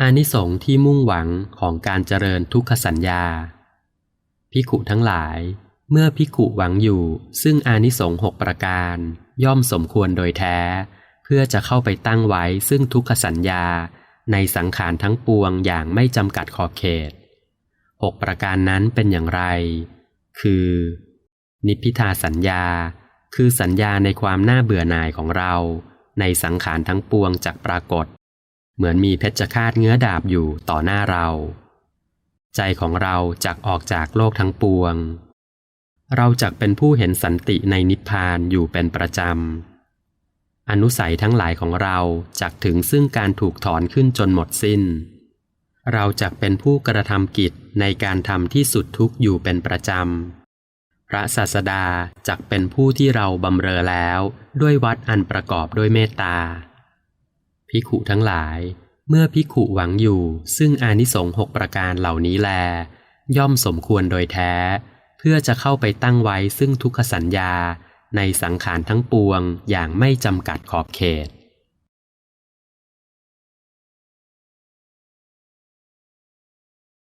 อานิสงส์ที่มุ่งหวังของการเจริญทุกขสัญญา พิขุทั้งหลาย เมื่อพิขุหวังอยู่ ซึ่งอานิสงส์หกประการ ย่อมสมควรโดยแท้ เพื่อจะเข้าไปตั้งไว้ซึ่งทุกขสัญญา ในสังขารทั้งปวงอย่างไม่จำกัดขอบเขตหกประการนั้นเป็นอย่างไร คือ นิพพิทาสัญญา คือสัญญาในความน่าเบื่อหน่ายของเรา ในสังขารทั้งปวงจากปรากฏ เหมือนมีเพชฌฆาตเงื้อดาบอยู่ต่อหน้าเรา ใจของเราจักออกจากโลกทั้งปวง เราจักเป็นผู้เห็นสันติในนิพพานอยู่เป็นประจำ อนุสัยทั้งหลายของเราจักถึงซึ่งการถูกถอนขึ้นจนหมดสิ้น เราจักเป็นผู้กระทำกิจในการทำที่สุดทุกอยู่เป็นประจำ พระศาสดาจักเป็นผู้ที่เราบำเรอแล้วด้วยวัดอันประกอบด้วยเมตตา พิขุทั้งหลาย เมื่อพิขุหวังอยู่ ซึ่งอานิสงส์หกประการเหล่านี้แล ย่อมสมควรโดยแท้ เพื่อจะเข้าไปตั้งไว้ซึ่งทุกขสัญญา ในสังขารทั้งปวงอย่างไม่จำกัดขอบเขต